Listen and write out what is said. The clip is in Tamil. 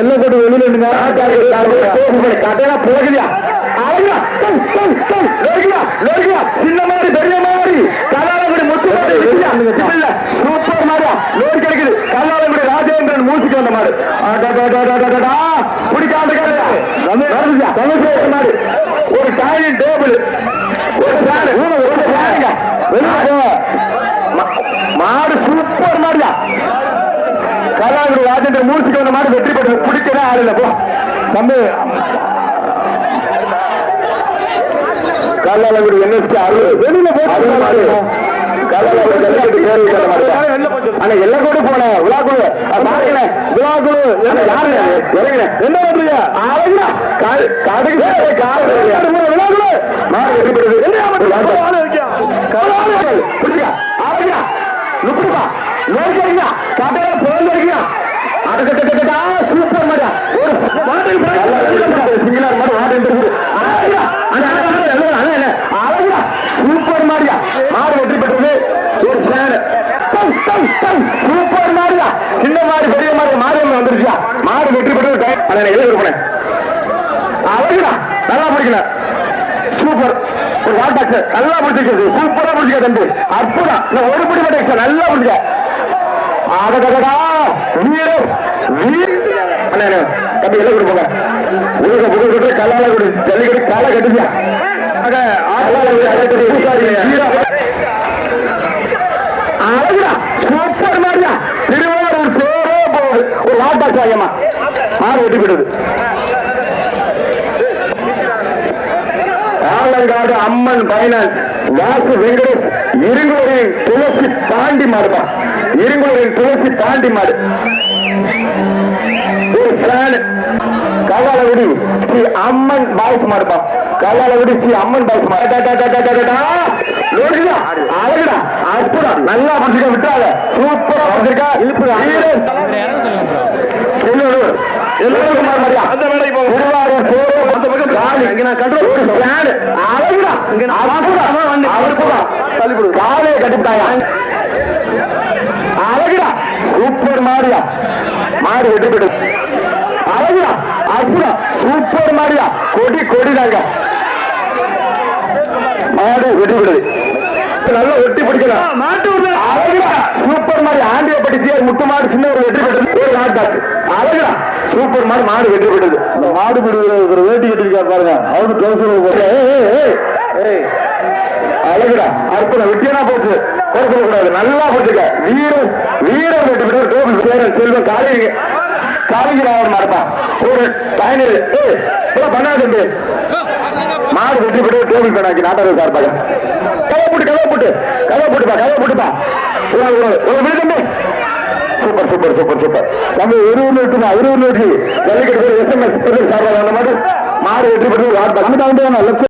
எல்லாம் போட்டு வெளியில கட்டையா போகலையா. சின்ன மாதிரி பெரிய மாதிரி. கல்லாலங்குடி முத்து? இல்ல, சூப்பர் மாதிரியா? லோரி கிடைக்குது. கல்லாலங்குடி ராஜேந்திரன் மூச்சுக்கு வந்த மாதிரி. தமிழ்நாடு மாதிரி. ஒரு டைனிங் டேபிள் ஒரு ஃபேன் ஒரு ஃபேனுங்க மாடு சூப்பர் மாதிரியா? கலாகுரு ராஜேந்திர மூச்சுக்கு வந்த மாதிரி வெற்றி பெற்றது பிடிக்கவே ஆள் இல்ல போ. தம்பி. கல்லாலகுடி என்எஸ்கே அருள் வெளியில போட்டு. ஆனா எல்லா கூட. போனேன் விழாக்குழு. விழாக்குழு யாரு இறங்கினேன் என்ன பண்றீங்க? கடைக்கு விழாக்குழு. பெறுது போயிருக்கீங்க அடக்கட்டா சூப்பர் மாடா ஒரு சிங்கிளார் மாதிரி இருக்குது சூப்பர் மாடியா மாடு வெற்றி பெற்றது. ஒரு சேனு சூப்பர் மாடியா சின்ன மாடு பெரிய மாடு மாடு வந்துருச்சியா மாடு வெற்றி பெற்றது நான் எழுதி போனேன் அழகுடா. நல்லா பிடிக்கல சூப்பர். ஒரு வால் டாக்டர் நல்லா பிடிச்சிருக்கு சூப்பரா பிடிச்சிக்க தம்பி. அற்புதம். ஒரு பிடி மட்டும் நல்லா பிடிச்ச அடடடா வீடு வீடு. தம்பி எல்லாம் கொடுப்போங்க புகழ் பெற்ற கல்லால கொடு. ஜல்லிக்கட்டு காலை கட்டுதியா அழகுடா சூப்பர் மாதிரியா. திருவாரூர் பேரே போகுது ஒரு வால் டாக்டர் ஐயம்மா மாறு வெட்டி விடுது ஆலங்காடு அம்மன் பைனான்ஸ் வாசு வெங்கடேஷ் இருங்கூரின் துளசி பாண்டி மாடுப்பா இருங்கூரின் துளசி பாண்டி மாடு. ஒரு பிளான் கல்லாலகுடி ஸ்ரீ அம்மன் பாய்ஸ் மாடுப்பா. கல்லாலகுடி ஸ்ரீ அம்மன் பாய்ஸ் மாடு. லோடியா அழகுடா. அற்புதம். நல்லா பிடிச்சிக்க விட்டாத சூப்பரா பிடிச்சிருக்கா இழுப்புடா எல்லோரும் எல்லோரும் மாதிரியா? அந்த வேலைக்கு போங்க. திருவாரூர் போறோம் அந்த பக்கம் காலி இங்க நான் கண்ட்ரோல் ஒரு பிளான் அழகுடா. இங்க நான் தள்ளிவிடு காலையை கட்டிட்டாயா அழகுடா மாரியா மாடு வெற்றி பெற்று அழகுடா சூப்பர் மாரியா கொடி கொடிதாங்க. மாடு வெற்றி பெறுது நல்லா ஒட்டி பிடிக்கலாம் சூப்பர் மாடு. ஆண்டிய படிச்சு முட்டு மாடு சின்ன ஒரு வெற்றி பெற்றது ஒரு நாட்டாச்சு அழகுடா சூப்பர் மாடு மாடு வெற்றி பெற்றது மாடு பிடிக்கிற வேட்டி கட்டிருக்கா பாருங்க. அவனு பேசுறது. அழகுடா அற்புதம். விட்டியனா போச்சு. குறைக்க கூடாது நல்லா போச்சுக்க. வீரம் வீரம் வெற்றி பெற்ற கோவில் சேரன் செல்வம் காளி காளிக்கு ராவன் மாறுப்பா ஒரு பயணியர் பண்ணாது மாடு வெற்றி பெற்று கோவில் நாட்டாரு சார் பாக்க கதை போட்டு கதை போட்டு. கதை போட்டுப்பா கதை போட்டுப்பா ஒரு விழுதுமே சூப்பர் சூப்பர் சூப்பர் சூப்பர். நம்ம இருபது லிட்டர் இருபது லிட்டர் ஜல்லிக்கட்டு எஸ்எம்எஸ் சார்பாக அந்த மாதிரி மாடு வெற்றி பெற்று லட்சம்